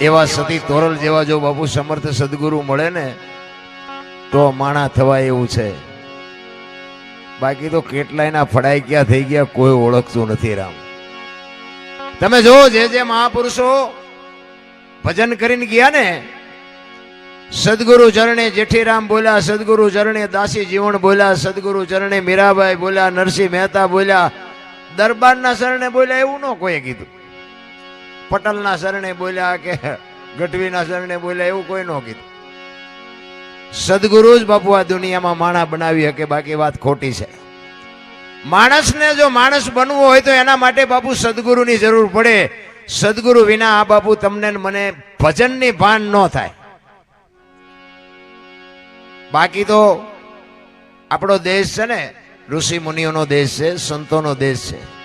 એવા સતી તોરલ જેવા જો બાપુ સમર્થ સદગુરુ મળે ને, તો માણા થવાય એવું છે. બાકી તો કેટલાયના ફડાઈ ક્યાં થઈ ગયા કોઈ ઓળખતું નથી રામ. તમે જો જે જે મહાપુરુષો ભજન કરીને ગયા ને, સદગુરુ ચરણે જેઠીરામ બોલ્યા, સદગુરુ ચરણે દાસી જીવણ બોલ્યા, સદગુરુ ચરણે મીરાબાઈ બોલ્યા, નરસિંહ મહેતા બોલ્યા, દરબારના શરણે બોલ્યા એવું ન કોઈએ કીધું. પટલના શરણે બોલ્યા કે ગઢવીના શરણે બોલ્યા, એવું કોઈ ન કીધું. સદગુરુ જ બાપુ આ દુનિયામાં માણા બનાવી શકે, બાકી વાત ખોટી છે. માણસને જો માણસ બનવું હોય તો એના માટે બાપુ સદગુરુની જરૂર પડે. સદગુરુ વિના આ બાપુ તમને મને ભજનની ભાન ન થાય. બાકી તો આપણો દેશ છે ને, ઋષિ મુનિઓનો દેશ છે, સંતોનો દેશ છે.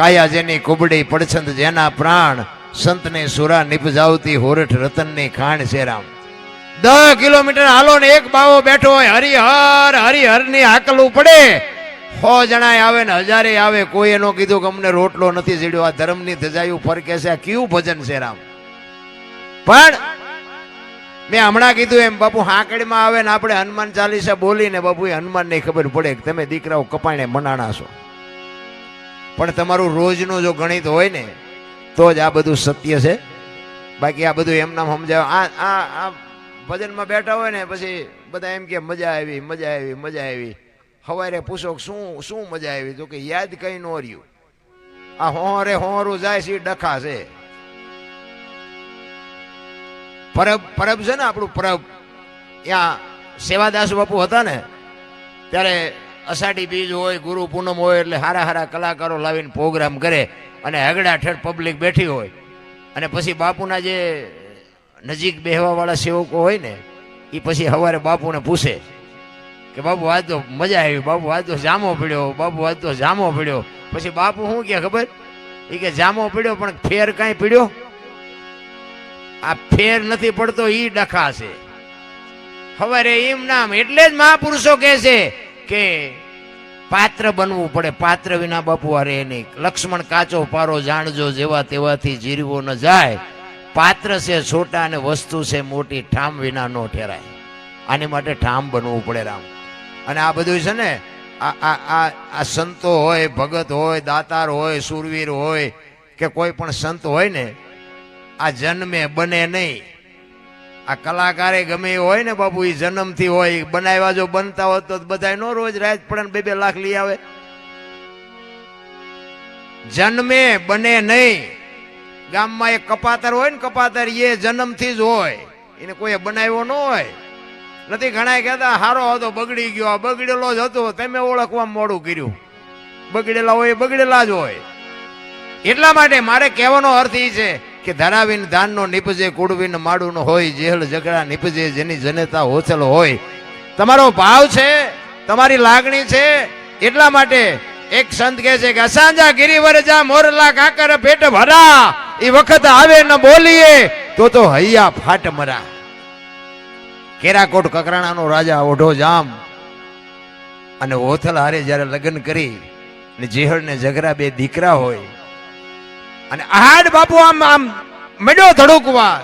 કાયા જેની કુબડી પડછંદ જેના પ્રાણ સંતને સુરા નિપજાવતી હોરઠ રતનની ખાણ છે રામ. દસ કિલોમીટર હાલો ને એક બાવો બેઠો હોય, હરિહર, હરિહરની હાકલું પડે. સો જણાય આવે ને હજારે આવે કોઈ એનો કીધું કે અમને રોટલો નથી જીડ્યો આ ધર્મની ધજાયું ફરકે છે, આ કયું ભજન છે રામ? પણ મેં હમણાં કીધું એમ, બાપુ, હાંકડીમાં આવે ને આપણે હનુમાન ચાલીસા બોલીને બાપુ એ હનુમાનને ખબર પડે કે તમે દીકરાઓ કપાણે મનાણા છો. પણ તમારું રોજનું જો ગણિત હોય ને, તો જ આ બધું સત્ય છે. બાકી આ બધું એમ નામ સમજાવ આ આ આ ભજનમાં બેઠા હોય ને, પછી બધા એમ કે, મજા આવી મજા આવી મજા આવી. સવારે પૂછો, શું શું મજા આવી? તો કે, યાદ કઈ ન રહ્યું. આ હોરે હોરું જાય છે ડખા છે. પરબ પરબ છે ને આપણું પરબ. ત્યાં સેવાદાસ બાપુ હતા ને, ત્યારે અષાઢી બીજ હોય, ગુરુ પૂનમ હોય, એટલે હારા હારા કલાકારો લાવીને પ્રોગ્રામ કરે અને હગડા ઠેઠ પબ્લિક બેઠી હોય. અને પછી બાપુના જે નજીક બેહવાવાળા સેવકો હોય ને, એ પછી સવારે બાપુને પૂછે કે, બાપુ, આજ તો મજા આવી. બાપુ, આજ તો જામો પડ્યો. બાપુ, આજ તો જામો પડ્યો. પછી બાપુ શું કે ખબર? એ કે, જામો પડ્યો, પણ ફેર કાંઈ પડ્યો? આ ફેર નથી પડતો એ ડખા છે. હવે એમ નામ, એટલે જ મહાપુરુષો કહે છે કે પાત્ર બનવું પડે. પાત્ર વિના બાપુ અરે નહીં. લક્ષ્મણ કાચો પારો જાણજો, જેવા તેવાથી જીરવો ન જાય. પાત્ર છે છોટા અને વસ્તુ છે મોટી, ઠામ વિના નો ઠેરાય. આની માટે ઠામ બનવું પડે રામ. અને આ બધું છે ને, આ આ આ સંતો હોય, ભગત હોય, દાતાર હોય સુરવીર હોય, કે કોઈ પણ સંત હોય ને, આ જન્મે બને નહીં. આ કલાકારે ગમે હોય ને બાપુ એ જન્મથી હોય બનાવ્યા જો બનતા હોત તો બધા નો રોજ રાત પડે બે બે લાખ લઈ આવે. જન્મે, બને નહીં. ગામમાં એક કપાતર હોય ને, કપાતર એ જન્મથી જ હોય. એને કોઈ બનાવ્યો ન હોય. નથી ઘણા કહેતા, હારો હતો, બગડી ગયો બગડેલો જ હતો, તમે ઓળખવા મોડું કર્યું. બગડેલા હોય બગડેલા જ હોય. એટલા માટે મારે કહેવાનો અર્થ એ છે કે ધરાવીને ધાનનો નીપજે કુડવીને માડું હોય, જેહલ ઝઘડા નીપજે, જેની જનતા હોચલ હોય. તમારો ભાવ છે, તમારી લાગણી છે, એટલા માટે એક સંત કહે છે કે, અસાંજા ગિરિવર જા મોરલા કાકર પેટ ભરા એ વખત આવે ન બોલીએ, તો તો હૈયા ફાટ મરા. કેરાકોટ કકરાણાનો રાજા ઓઢો જામ અને ઓથલ હારે જ્યારે લગ્ન કરી ને જેહળ ને ઝઘરા બે દીકરા હોય અને આહાડ બાપુ, આમ આમ મેડો ધડુકવા.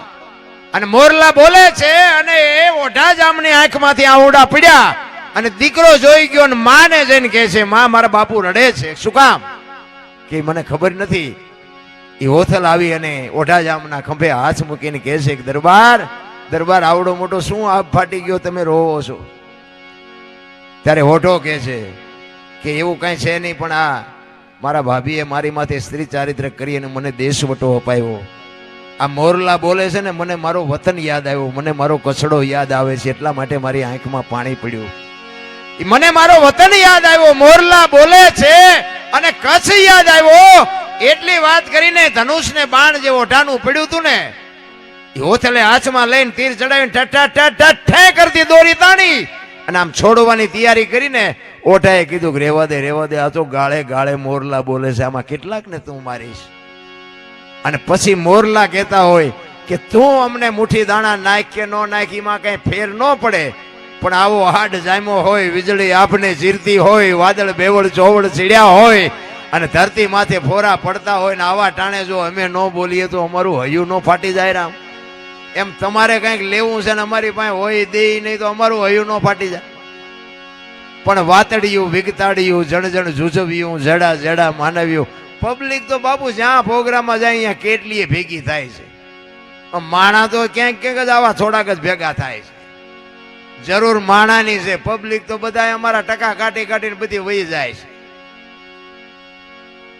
અને મોરલા બોલે છે, અને એ ઓઢા જામની આંખમાંથી આવડા પડ્યા. અને દીકરો જોઈ ગયો અને માને જઈને કહે છે, માં, મારા બાપુ રડે છે. શું કામ? કે મને ખબર નથી. એ ઓથલ આવી અને ઓઢા જામના ખંભે હાથ મૂકીને કહે છે કે, દરબાર દરબાર આવડો મોટો શું આપ ફાટી ગયો તમે રોવો છો? ત્યારે ઓઢો કહે છે કે, એવું કાંઈ છે નહીં, પણ આ મારા ભાભીએ મારી માથે સ્ત્રી ચારિત્ર કરી અને મને દેશવટો અપાયો આ મોરલા બોલે છે ને મને મારો વતન યાદ આવ્યો મને મારો કચડો યાદ આવે છે એટલા માટે મારી આંખમાં પાણી પડ્યું મને મારો વતન યાદ આવ્યો મોરલા બોલે છે અને કચ્છ યાદ આવ્યો એટલી વાત કરીને ધનુષને બાણ જે ઓઢાનું પડ્યું હતું ને એ હોથલે હાથમાં લઈને તીર ચડાવીને ઠઠ ઠઠ ઠે કરતી દોરી તાણી અને આમ છોડવાની તૈયારી કરીને ઓઢાએ કીધું કે રેવા દે રેવા દે. આ તો ગાળે ગાળે મોરલા બોલે છે. આમાં કેટલાક ને તું મારીશ. અને પછી મોરલા કહેતા હોય કે તું અમને મુઠ્ઠી દાણા નાખ કે નો નાખ, એમાં કઈ ફેર ન પડે. પણ આવો હાડ જામ્યો હોય, વીજળી આપને ચીરતી હોય, વાદળ બેવળ ચોવળ ચીડ્યા હોય, અને ધરતી માથે ફોરા પડતા હોય ને આવા ટાણે જો અમે ન બોલીએ તો અમારું હૈયું ન ફાટી જાય રામ. એમ તમારે કંઈક લેવું છે ને અમારી પાસે હોય દે નહીં તો અમારું હૈયું ન ફાટી જાય. પણ વાતડિયું, વિગતાડિયું જણ જણ જુજવ્યું જડા જડા માનવ્યું. પબ્લિક તો બાપુ જ્યાં પ્રોગ્રામમાં જાય અહીંયા કેટલીય ભેગી થાય છે. માણા તો ક્યાંક ક્યાંક જ આવા થોડાક જ ભેગા થાય છે. જરૂર માણાની છે. પબ્લિક તો બધા અમારા ટકા કાઢી કાઢીને બધી વહી જાય છે.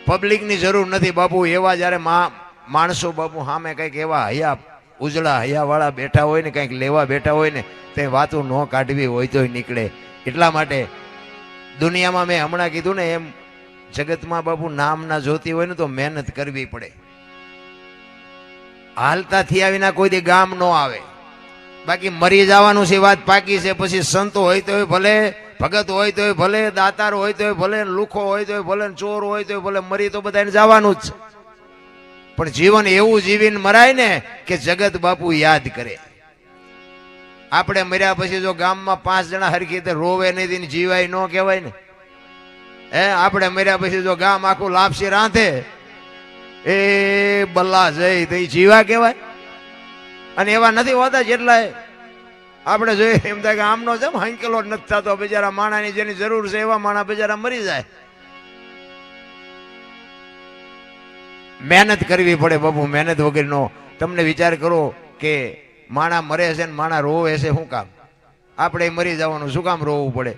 પબ્લિકની જરૂર નથી બાપુ. એવા જ્યારે મા માણસો બાપુ સામે કંઈક એવા હયા ઉજળા હયાવાળા બેઠા હોય ને, કંઈક લેવા બેઠા હોય ને, તે વાતો ન કાઢવી હોય તોય નીકળે. એટલા માટે દુનિયામાં મેં હમણાં કીધું ને, એમ જગતમાં બાપુ નામ જોતી હોય ને, તો મહેનત કરવી પડે. હાલતા થયા વિના કોઈ દી ગામ ન આવે. બાકી મરી જવાનું છે વાત પાકી છે, પછી સંતો હોય તોય ભલે, ભગત હોય તોય ભલે, દાતાર હોય તોય ભલે, લુખો હોય તોય ભલે, ચોર હોય તોય ભલે, મરી તો બધાને જવાનું જ. છે પણ જીવન એવું જીવીને મરાય ને કે જગત બાપુ યાદ કરે. આપણે મર્યા પછી જો ગામમાં પાંચ જણા હરખી રીતે રોવે નહીં જીવાય ન કહેવાય ને. હે, આપણે મર્યા પછી જો ગામ આખું લાપસી રાંધે, એ બલ્લા જઈ તો જીવા કહેવાય. અને એવા નથી હોતા જેટલા આપણે જોઈએ એમ થાય કે આમનો છે હંકેલો નથી થતો. બિચારા માણાની જેની જરૂર છે એવા માણા બિચારા મરી જાય. મહેનત કરવી પડે બાપુ, મહેનત વગરનો. તમને વિચાર કરો કે માણા મરે છે ને માણા રોવે છે, શું કામ? આપણે મરી જવાનું, શું કામ રોવું પડે?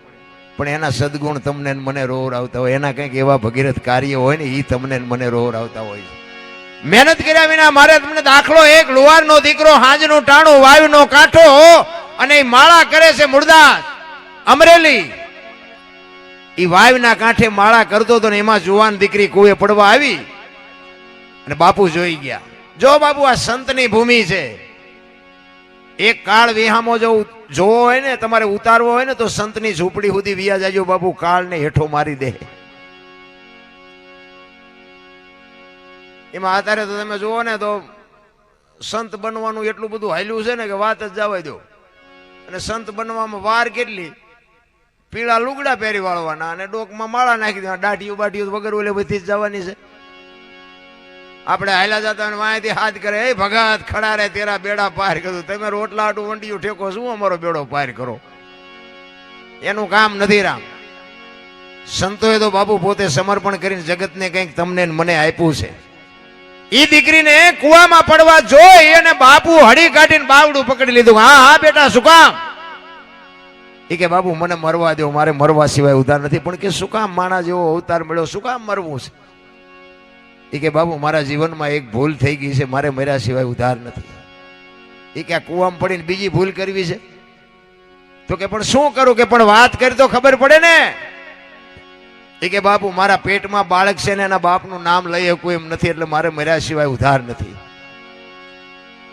પણ એના સદગુણ તમને મને રોવરાવતા હોય. એના કંઈક એવા ભગીરથ કાર્ય હોય ને એ તમને મને રોવરાવતા હોય છે. મહેનત કર્યા વિના મારે તમને દાખલો એક, લુહારનો દીકરો, હાંજનું ટાણું વાયુનો કાંઠો અને એ માળા કરે છે મૂળદાસ અમરેલી. એ વાયુના કાંઠે માળા કરતો હતો ને, એમાં જુવાન દીકરી કુએ પડવા આવી. અને બાપુ જોઈ ગયા. જો બાપુ આ સંતની ભૂમિ છે, એક કાળ વિહામો જો જોવો હોય ને, તમારે ઉતારવો હોય ને, તો સંતની ઝૂંપડી સુધી વિયા જાજો બાપુ, કાળને હેઠો મારી દે. એમાં અત્યારે તો તમે જુઓ ને, તો સંત બનવાનું એટલું બધું હાલ્યું છે ને, કે વાત જ જવા દો. અને સંત બનવામાં વાર કેટલી? પીળા લુગડા પહેરી વાળવાના અને ડોકમાં માળા નાખી દેવાના, દાઢીઓ બાઢીયું વગર ઓલે બધી જ જવાની છે. આપણે હાલા જતા વાંયથી હાથ કરે, એ ભગત, ખડા રે, તેરા બેડા પાર કરું. તમે રોટલા આટું વંડિયું ઠેકો, શું અમારો બેડો પાર કરો? એનું કામ નથી રામ. સંતોએ તો બાપુ પોતે સમર્પણ કરીને જગતને કંઈક તમને મને આપ્યું છે. એ દીકરીને કુવામાં પડવા જોઈ અને બાપુ હડી કાઢીને બાવડું પકડી લીધું. હા હા, બેટા, શું કામ? એ કે, બાપુ, મને મરવા દો મારે મરવા સિવાય ઉધાર નથી. પણ કે, શું કામ, માણા જેવો અવતાર મળ્યો? શું કામ મરવું છે? એ કે બાપુ મારા જીવનમાં એક ભૂલ થઈ ગઈ છે, મારે મર્યા સિવાય ઉધાર નથી. એ કે, આ કૂવામાં પડીને બીજી ભૂલ કરવી છે? તો કે, પણ શું કરું કે, પણ વાત કરી તો ખબર પડે ને. એ કે બાપુ મારા પેટમાં બાળક છે ને એના બાપનું નામ લઈ શકું એમ નથી, એટલે મારે મર્યા સિવાય ઉધાર નથી.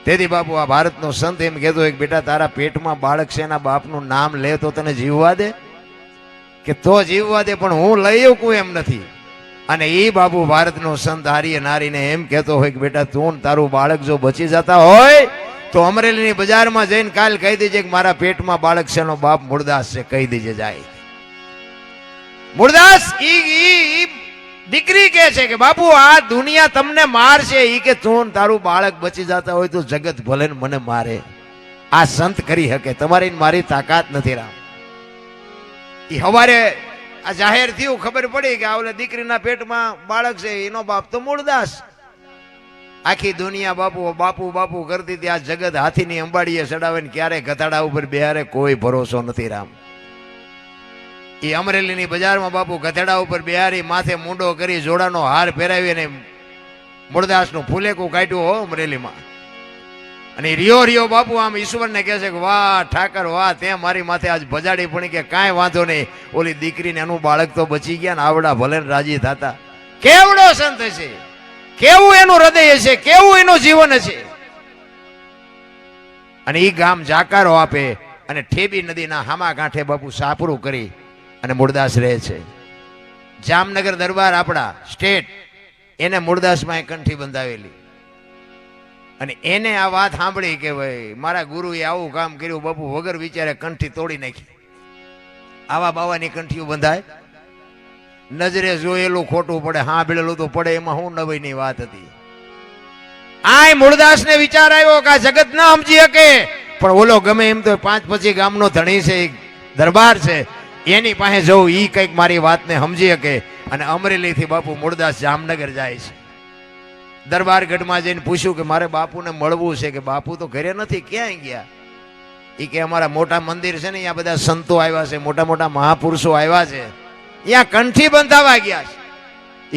તેથી બાપુ આ ભારતનો સંત એમ કહેતો એક બેટા, તારા પેટમાં બાળક છે, એના બાપનું નામ લે તો તને જીવવા દે? કે તો જીવવા દે, પણ હું લઈ શકું એમ નથી. અને એ બાબુ ભારતનો સંત આર્ય નારીને એમ કહેતો હોય કે બેટા તું તારું બાળક જો બચી જતા હોય, તો અમરેલીની બજારમાં જઈને કાલ કહી દેજે કે મારા પેટમાં બાળક છે એનો બાપ મુરદાસ છે, કહી દેજે જાય. મૂળદાસ ઈ દીકરી કે છે કે બાપુ, આ દુનિયા તમને મારશે. ઈ કે તું તારું બાળક બચી જતા હોય તો જગત ભલે ને મને મારે. આ સંત કરી શકે. તમારી મારી તાકાત નથી રામ. એ હવારે આ જાહેર થયું, ખબર પડી કે આવલે દીકરીના પેટમાં બાળક છે, એનો બાપ તો મૂળદાસ. આખી દુનિયા બાપુ બાપુ બાપુ કરતી હતી, આ જગત હાથીની અંબાડીએ ચડાવે ક્યારે ગધાડા ઉપર બિહારે કોઈ ભરોસો નથી રામ. એ અમરેલીની બજારમાં બાપુ ગધેડા ઉપર બિહારી, માથે મૂંડો કરી, જોડાનો હાર પહેરાવીને મૂળદાસનું ફૂલેકું કાઢ્યું હો અમરેલીમાં. અને રિયો રિયો બાપુ, આમ ઈશ્વરને કહે છે કે, વાહ, ઠાકર, વાહ તે મારી માથે આજ ભજાડી પડી કે કાંઈ વાંધો નહીં. ઓલી દીકરીને એનું બાળક તો બચી ગયા ને આવડા ભલે રાજી થતા. કેવડો સંત છે કેવું એનું હૃદય છે કેવું એનું જીવન છે અને એ ગામ જાકારો આપે અને ઠેબી નદીના હામા કાંઠે બાપુ સાપરું કરી અને મૂળદાસ રહે છે. જામનગર દરબાર આપણા સ્ટેટ, એને મૂળદાસમાં કંઠી બંધાવેલી. અને એને આ વાત સાંભળી કે ભાઈ, મારા ગુરુએ આવું કામ કર્યું, બાપુ વગર વિચારે કંઠી તોડી નાખી. આવા બાવાની કંઠીઓ બંધાય. નજરે જોયેલું ખોટું પડે સાંભળેલું તો પડે, એમાં હું નવીની વાત હતી. આય મૂળદાસને વિચાર આવ્યો કે આ જગત ના સમજી શકે. પણ ઓલો ગમે એમ તો પાંચ પછી ગામનો ધણી છે દરબાર છે. એની પાસે જવું એ કંઈક મારી વાતને સમજી શકે. અને અમરેલીથી બાપુ મૂળદાસ જામનગર જાય છે. દરબારગઢમાં જઈને પૂછ્યું કે મારે બાપુને મળવું છે કે બાપુ તો ઘરે નથી, ક્યાંય ગયા? એ કે અમારા મોટા મંદિર છે ને, અહીંયા બધા સંતો આવ્યા છે, મોટા મોટા મહાપુરુષો આવ્યા છે. અહીંયા કંઠી બંધાવા ગયા છે.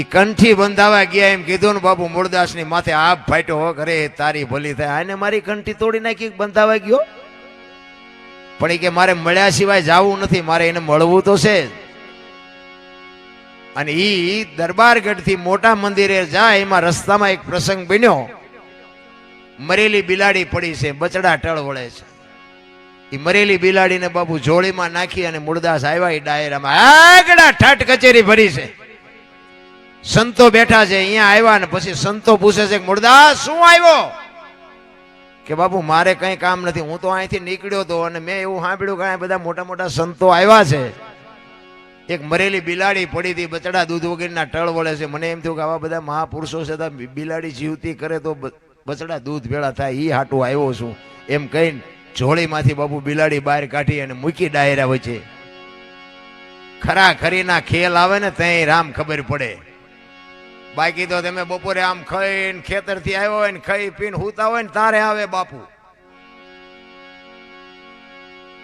એ કંઠી બંધાવા ગયા, એમ કીધું ને બાપુ મૂળદાસની માથે આપ ફાટ્યો હો ઘરે, તારી ભલી થાય. આને મારી કંઠી તોડી નાખી, બંધાવા ગયો? પણ એ કે મારે મળ્યા સિવાય જાવું નથી, મારે એને મળવું તો છે જ. અને ઈ દરબારગઢથી મોટા મંદિરે જાય, એમાં રસ્તામાં એક પ્રસંગ બન્યો. મરેલી બિલાડી પડી છે, બચડા ટળ વળે છે. એ મરેલી બિલાડીને બાબુ જોળીમાં નાખી અને મૂળદાસ આવ્યા એ ડાયરામાં આગળ ઠાટ કચેરી ભરી છે. સંતો બેઠા છે, અહીંયા આવ્યા ને પછી સંતો પૂછે છે મૂળદાસ શું આવ્યો? કે બાપુ, મારે કઈ કામ નથી, હું તો અહીંથી નીકળ્યો હતો અને મેં એવું સાંભળ્યું કે બધા મોટા મોટા સંતો આવ્યા છે. એક મરેલી બિલાડી પડી હતી, બચડા દૂધ વગેરેના ટળ વળે છે. મને એમ થયું કે આવા બધા મહાપુરુષો છે બિલાડી જીવતી કરે તો બચડા દૂધ ભેળા થાય એ હાટું આવ્યો છું. એમ કહીને જોળીમાંથી બાપુ બિલાડી બહાર કાઢી અને મૂકી ડાયરા વચ્ચે. ખરા ખરીના ખેલ આવે ને ત્યાં રામ ખબર પડે. બાકી તો તમે બપોરે આમ ખાઈને ખેતરથી આવ્યો હોય ને ખાઈ પીને હુતા હોય ને તારે આવે બાપુ.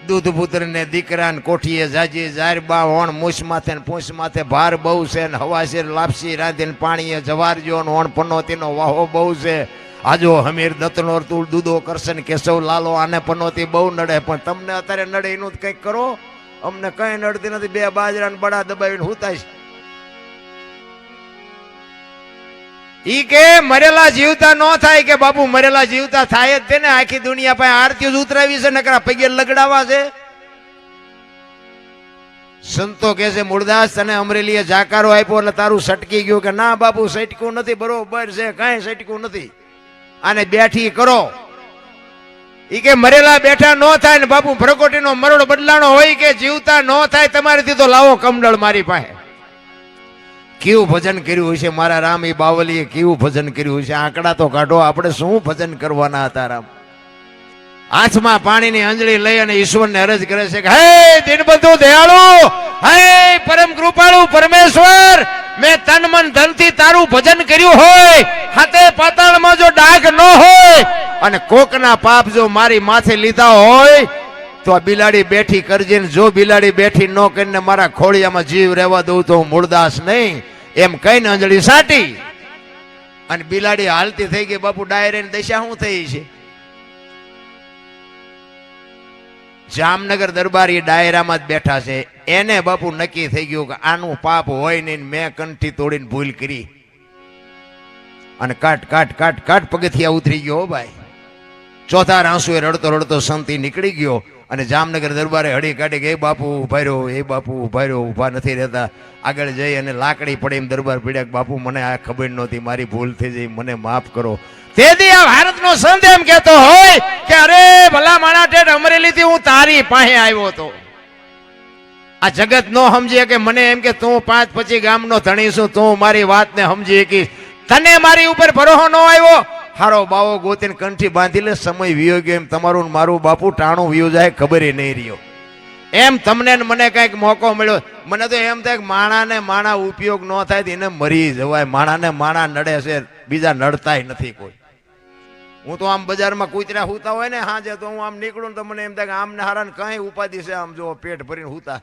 દૂધ પુત્ર ને દીકરા ને કોઠીએ જાજી જાર બા ઓણ મૂછ માથે ને પૂંછ માથે ભાર બહુ છે ને હવાસીર લાપસી રાંધીને પાણીએ જવારજો ને ઓણ પનોતીનો વાહો બહુ છે. આજો હમીર દત્તનો તુલ દૂધો કરશન કેશવ લાલો આને પનોતી બહુ નડે. પણ તમને અત્યારે નડે એનું કંઈક કરો. અમને કઈ નડતી નથી. બે બાજરા ને બડા દબાવીને હુતાય ઈ કે મરેલા જીવતા ન થાય કે બાપુ મરેલા જીવતા થાય જ તેને આખી દુનિયા પાસે આરતી જ ઉતરાવી છે, નકરા પગે લગડાવા છે. સંતો કે છે મૂળદાસ તને અમરેલીએ જાકારો આપ્યો એટલે તારું સટકી ગયું. કે ના બાપુ, સટકું નથી, બરોબર છે, કાંઈ સટકું નથી. આને બેઠી કરો. ઈ કે મરેલા બેઠા ન થાય ને બાપુ ભ્રકોટીનો મરડ બદલાણો હોય કે જીવતા ન થાય, તમારેથી તો લાવો કમડળ મારી પાસે. કેવું ભજન કર્યું હશે? મારા રામ એ બાવલીએ કેવું ભજન કર્યું હશે? આંકડા તો કાઢો, આપણે શું ભજન કરવાના હતા રામ? હાથમાં પાણીની અંજળી લઈ અને ઈશ્વરને અરજ કરે છે કે, હે દિનબંધુ દયાળુ! હે પરમ કૃપાળુ પરમેશ્વર! મેં તન મન ધનથી તારું ભજન કર્યું હોય, હાથે પાતાળમાં જો ડાઘ ન હોય અને કોકના પાપ જો મારી માથે લીધા હોય, તો આ બિલાડી બેઠી કરજે જો બિલાડી બેઠી ન કરીને મારા ખોળિયામાં જીવ રહેવા દઉં તો હું મૂળદાસ નહીં. એમ કહીને અંજળી સાટી. અને બિલાડી હાલતી થઈ ગઈ, બાપુ ડાયરેની દશા શું થઈ છે? જામનગર દરબારી ડાયરામાં જ બેઠા છે. એને બાપુ નક્કી થઈ ગયું કે આનું પાપ હોય નહીં મેં કંઠી તોડીને ભૂલ કરી. અને કાટ કાટ કાટ કાટ પગથિયા ઉતરી ગયો ભાઈ. ચોથા રાંસુએ રડતો રડતો સંતી નીકળી ગયો. અને જામનગર દરબારે હળી કાઢી કે, "એ બાપુ ઊભા રહ્યો એ બાપુ ઊભા રહ્યો ઊભા નથી રહેતા. આગળ જઈ અને લાકડી પડે એમ દરબાર પીડ્યા બાપુ, મને આ ખબર નહોતી, મારી ભૂલ થઈ જઈ મને માફ કરો. તેથી આ ભારતનો સંત એમ કહેતો હોય કે, અરે, ભલા માણા ઠેઠ અમરેલીથી હું તારી પાસે આવ્યો હતો. આ જગત નો સમજે કે મને એમ કે, તું પાંચ પછી ગામનો ધણી છું, તું મારી વાતને સમજી શકીશ. તને મારી ઉપર ભરોસો ન આવ્યો? હારો બાવો ગોતીને કંઠી બાંધી લે સમય વિયો ગયો એમ તમારું મારું બાપુ ટાણું વિયો જાય, ખબર નહીં રહ્યો. એમ તમને મને કંઈક મોકો મળ્યો. મને તો એમ થાય કે માણાને માણા ઉપયોગ ન થાય એને મરી જવાય. માણાને માણા નડે છે, બીજા નડતાય નથી કોઈ. હું તો આમ બજારમાં કૂતરા હુતા હોય ને હાજે તો હું આમ નીકળું તો મને એમ થાય કે આમને હારા કઈ ઉપાધિ છે આમ જો પેટ ભરીને હુતા.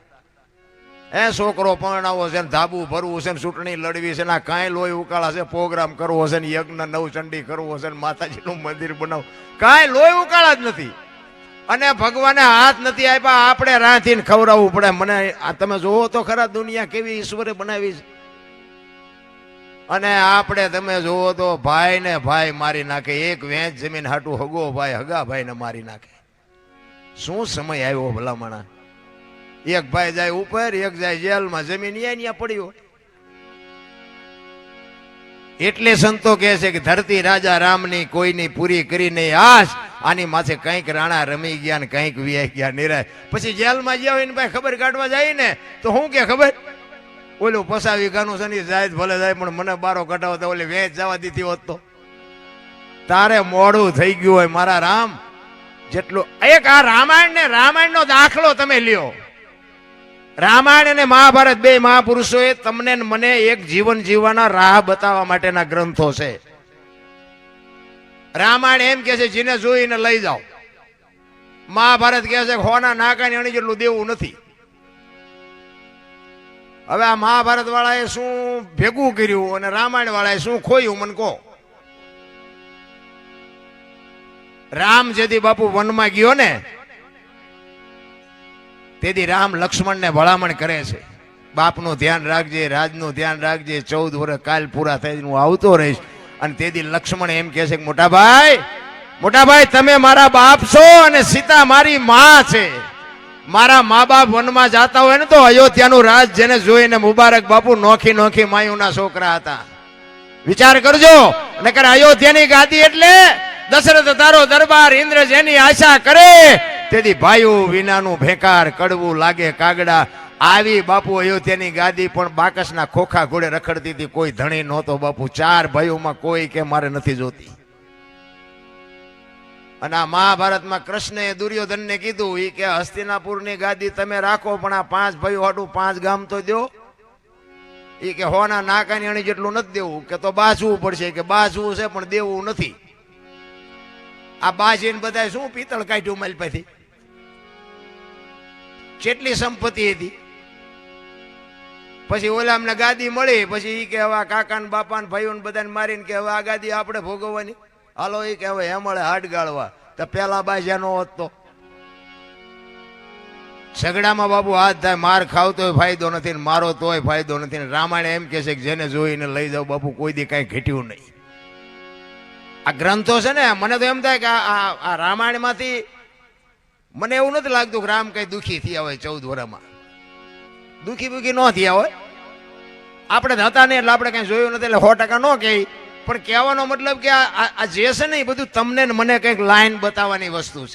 એ છોકરો પરણાવો છે ને ધાબુ ભરવું છે ને ચૂંટણી લડવી છે ને કાંઈ લોહી ઉકાળા છે, પ્રોગ્રામ કરવો છે ને યજ્ઞ, નવચંડી કરવો છે ને માતાજીનું મંદિર બનાવવું કાંઈ લોહી ઉકાળા જ નથી. અને ભગવાને હાથ નથી આપ્યા, આપણે રાંધીને ખવડાવવું પડે. મને આ તમે જોવો તો ખરા દુનિયા કેવી ઈશ્વરે બનાવી છે. અને આપણે તમે જોવો તો ભાઈ ને ભાઈ મારી નાખે. એક વેંચ જમીન હાટું હગો ભાઈ, હગા ભાઈને મારી નાખે. શું સમય આવ્યો ભલામણા? એક ભાઈ જાય ઉપર, એક જાય જેલમાં. જમીન ન્યા ન્યા પડી હોય. એટલે સંતો કહે છે કે ધરતી રાજા રામની કોઈની પૂરી કરી નહીં. આશ આની માથે કંઈક રાણા રમી ગયા ને કંઈક વિયા ગયા નિરાય પછી જેલમાં ગયા હોય ને ભાઈ ખબર કાઢવા જાય ને, તો હું કે ખબર? ઓલું પસાવી ગાનું છે ને જાય ભલે જાય, પણ મને બારો કઢાવતા ઓલે વેચ જવા દીધી હોત તો. તારે મોડું થઈ ગયું હોય મારા રામ. જેટલું એક આ રામાયણ ને રામાયણ નો દાખલો તમે લ્યો. રામાયણ અને મહાભારત બે મહાપુરુષોએ તમને મને એક જીવન જીવવાના રાહ બતાવવા માટેના ગ્રંથો છે. રામાયણ એમ કે છે, જેને જોઈને લઈ જાઓ. મહાભારત કહે છે કે હોના નાકાની અણી જેટલું દેવું નથી. હવે આ મહાભારત વાળાએ શું ભેગું કર્યું અને રામાયણ વાળાએ શું ખોયું, મને કહો. રામ જેથી બાપુ વનમાં ગયો ને તેથી રામ લક્ષ્મણને ભલામણ કરે છે. બાપનું ધ્યાન રાખજે, રાજનું ધ્યાન રાખજે, ચૌદ વર્ષ કાલ પૂરા થઈને હું આવતો રહીશ. અને તેથી લક્ષ્મણ એમ કહે છે કે મોટા ભાઈ મોટા ભાઈ તમે મારા બાપ છો અને સીતા મારી માં છે. મારા મા બાપ વનમાં જાતા હોય ને તો અયોધ્યાનું રાજ જેને જોઈને મુબારક બાપુ નોખી નોખી માયુના છોકરા હતા. વિચાર કરજો, નકર અયોધ્યાની ગાદી એટલે દશરથ તારો દરબાર ઇન્દ્ર જેની આશા કરે તેથી ભાઈઓ વિનાનું ભેંકાર, કડવું લાગે કાગડા. આવી બાપુ અયોધ્યાની ગાદી પણ બાકસના ખોખા ઘોડે રખડતી હતી. કોઈ ધણી નહોતો બાપુ. ચાર ભાઈઓમાં કોઈ કે મારે નથી જોતી. અને આ મહાભારતમાં કૃષ્ણએ દુર્યોધનને કીધું એ કે હસ્તિનાપુરની ગાદી તમે રાખો, પણ આ પાંચ ભાઈઓ હાટું પાંચ ગામ તો દો. એ કે, હોના નાકાની અણી જેટલું નથી દેવું. કે તો બાજવું પડશે. કે, બાજવું છે, પણ દેવું નથી. આ બાજીને બધા શું પિત્તળ કાઢ્યું મારી પાસેથી? કેટલી સંપત્તિ હતી. પછી ઓલામને ગાદી મળી, પછી એ કે હવે આ કાકા ને બાપા ને ભાઈઓ ને બધાને મારીને કે હવે આ ગાદી આપણે ભોગવવાની. હાલો એ કે હવે હેમળે હાડ ગાળવા. તો પેલા બાજ્યાનો હોત તો. બાબુ હાથ થાય, માર ખાવતો ફાયદો નથી ને મારો તોય ફાયદો નથી ને રામાયણ એમ કે છે કે જેને જોઈને લઈ જાવ બાપુ, કોઈ દી કાંઈ ઘટ્યું નહીં. આ ગ્રંથો છે ને, મને તો એમ થાય કે આ રામાયણમાંથી મને એવું નથી લાગતું રામ કઈ દુખી થયા હોય ચૌદ વર્ષમાં દુખી બુખી ન થયા હોય. આપણે હતા નહીં એટલે આપણે કઈ જોયું નથી એટલે સો ટકા ન કહે. પણ કહેવાનો મતલબ કે આ જે છે ને એ બધું તમને મને કંઈક લાઈન બતાવવાની વસ્તુ છે.